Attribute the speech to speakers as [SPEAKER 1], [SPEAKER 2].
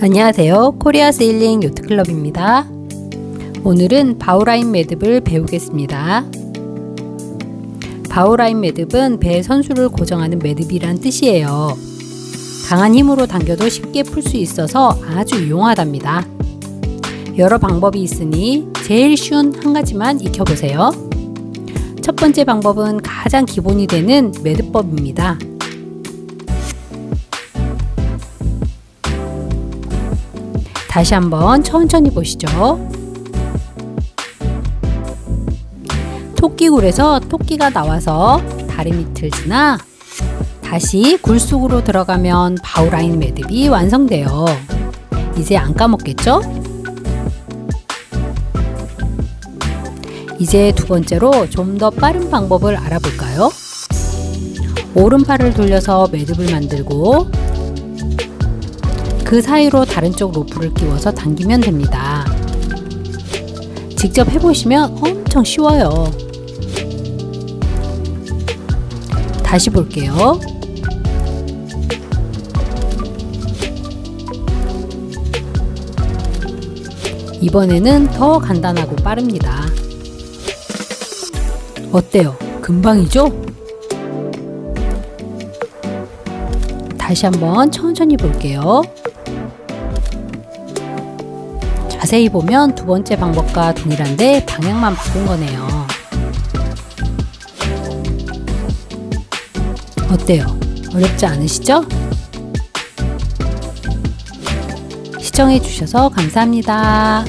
[SPEAKER 1] 안녕하세요. 코리아 세일링 요트클럽입니다. 오늘은 바우라인 매듭을 배우겠습니다. 바우라인 매듭은 배의 선수를 고정하는 매듭이란 뜻이에요. 강한 힘으로 당겨도 쉽게 풀 수 있어서 아주 유용하답니다. 여러 방법이 있으니 제일 쉬운 한 가지만 익혀보세요. 첫 번째 방법은 가장 기본이 되는 매듭법입니다. 다시 한번 천천히 보시죠. 토끼굴에서 토끼가 나와서 다리 밑을 지나 다시 굴 속으로 들어가면 바우라인 매듭이 완성돼요. 이제 안 까먹겠죠? 이제 두 번째로 좀 더 빠른 방법을 알아볼까요? 오른팔을 돌려서 매듭을 만들고 그 사이로 다른 쪽 로프를 끼워서 당기면 됩니다. 직접 해보시면 엄청 쉬워요. 다시 볼게요. 이번에는 더 간단하고 빠릅니다. 어때요? 금방이죠? 다시 한번 천천히 볼게요. 자세히 보면 두 번째 방법과 동일한데 방향만 바꾼 거네요. 어때요? 어렵지 않으시죠? 시청해 주셔서 감사합니다.